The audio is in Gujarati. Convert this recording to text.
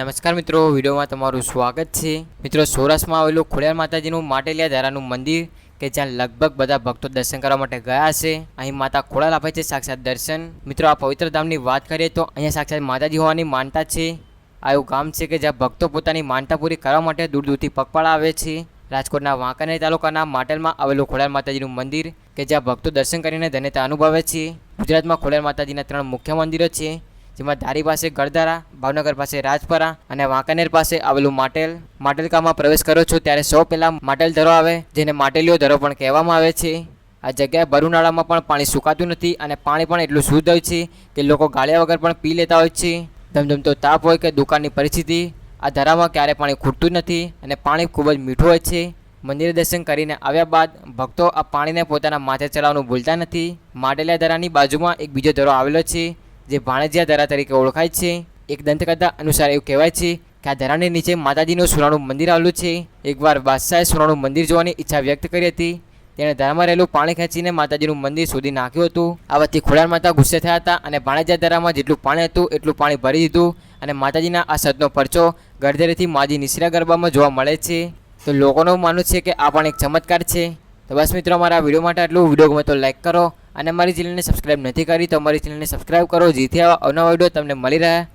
નમસ્કાર મિત્રો, વિડીયોમાં તમારું સ્વાગત છે. મિત્રો, સૌરાષ્ટ્રમાં આવેલું ખોડિયાર માતાજીનું માટેલિયા ધારાનું મંદિર, કે જ્યાં લગભગ બધા ભક્તો દર્શન કરવા માટે ગયા છે અહીં માતા ખોડાલ આપે છે સાક્ષાત દર્શન. મિત્રો, આ પવિત્ર ધામની વાત કરીએ તો અહીંયા સાક્ષાત માતાજી હોવાની માનતા છે. આ એવું ગામ છે કે જ્યાં ભક્તો પોતાની માનતા પૂરી કરવા માટે દૂર દૂરથી પગપાળા આવે છે. રાજકોટના વાંકાનેર તાલુકાના માટેલમાં આવેલું ખોડિયાર માતાજીનું મંદિર, કે જ્યાં ભક્તો દર્શન કરીને ધન્યતા અનુભવે છે. ગુજરાતમાં ખોડિયાર માતાજીના ત્રણ મુખ્ય મંદિરો છે. જેમાં ધારી પાસે ગળધારા ભાવનગર પાસે રાજપરા અને વાંકાનેર પાસે આવેલું માટેલ. માટેલકામાં પ્રવેશ કરો છો ત્યારે સૌ પહેલાં માટેલ ધરો આવે, જેને માટેલીઓ ધરો પણ કહેવામાં આવે છે. આ જગ્યાએ બરુનાળામાં પણ પાણી સુકાતું નથી અને પાણી પણ એટલું શુદ્ધ હોય છે કે લોકો ગાળ્યા વગર પણ પી લેતા હોય છે. ધમધમતો તાપ હોય કે દુકાનની પરિસ્થિતિ, આ ધરામાં ક્યારે પાણી ખૂટતું નથી અને પાણી ખૂબ જ મીઠું હોય છે. મંદિર દર્શન કરીને આવ્યા બાદ ભક્તો આ પાણીને પોતાના માથે ચલાવવાનું ભૂલતા નથી. માટેલિયા ધરાની બાજુમાં એક બીજો ધરો આવેલો છે. જે ભાણેજિયા ધરા તરીકે ઓળખાય છે, એક દંતકથા અનુસાર એવું કહેવાય છે કે આ ધરાની નીચે માતાજીનું સોનાનું મંદિર આવેલું છે. એકવાર બાદશાહે સોનાનું મંદિર જોવાની ઈચ્છા વ્યક્ત કરી હતી. તેણે દરામાં રહેલું પાણી ખેંચીને માતાજીનું મંદિર શોધી નાખ્યું હતું. આવાથી ખોડાર માતા ગુસ્સે થયા હતા અને ભાણેજા ધરામાં જેટલું પાણી હતું, એટલું પાણી ભરી દીધું અને માતાજીના આ સદનો પરચો ગરધેરેથી માજી નિશરા ગરબામાં જોવા મળે છે. તો લોકોનું માનવું છે કે આ પણ એક ચમત્કાર છે. તો બસ મિત્રો મારા વીડિયો માટે આટલું. વીડિયો ગમે તો લાઈક કરો અને મારી ચેનલને સબસ્ક્રાઈબ નથી કરી તો મારી ચેનલને સબસ્ક્રાઈબ કરો, જેથી આવા અવનવા વીડિયો તમને મળી રહે.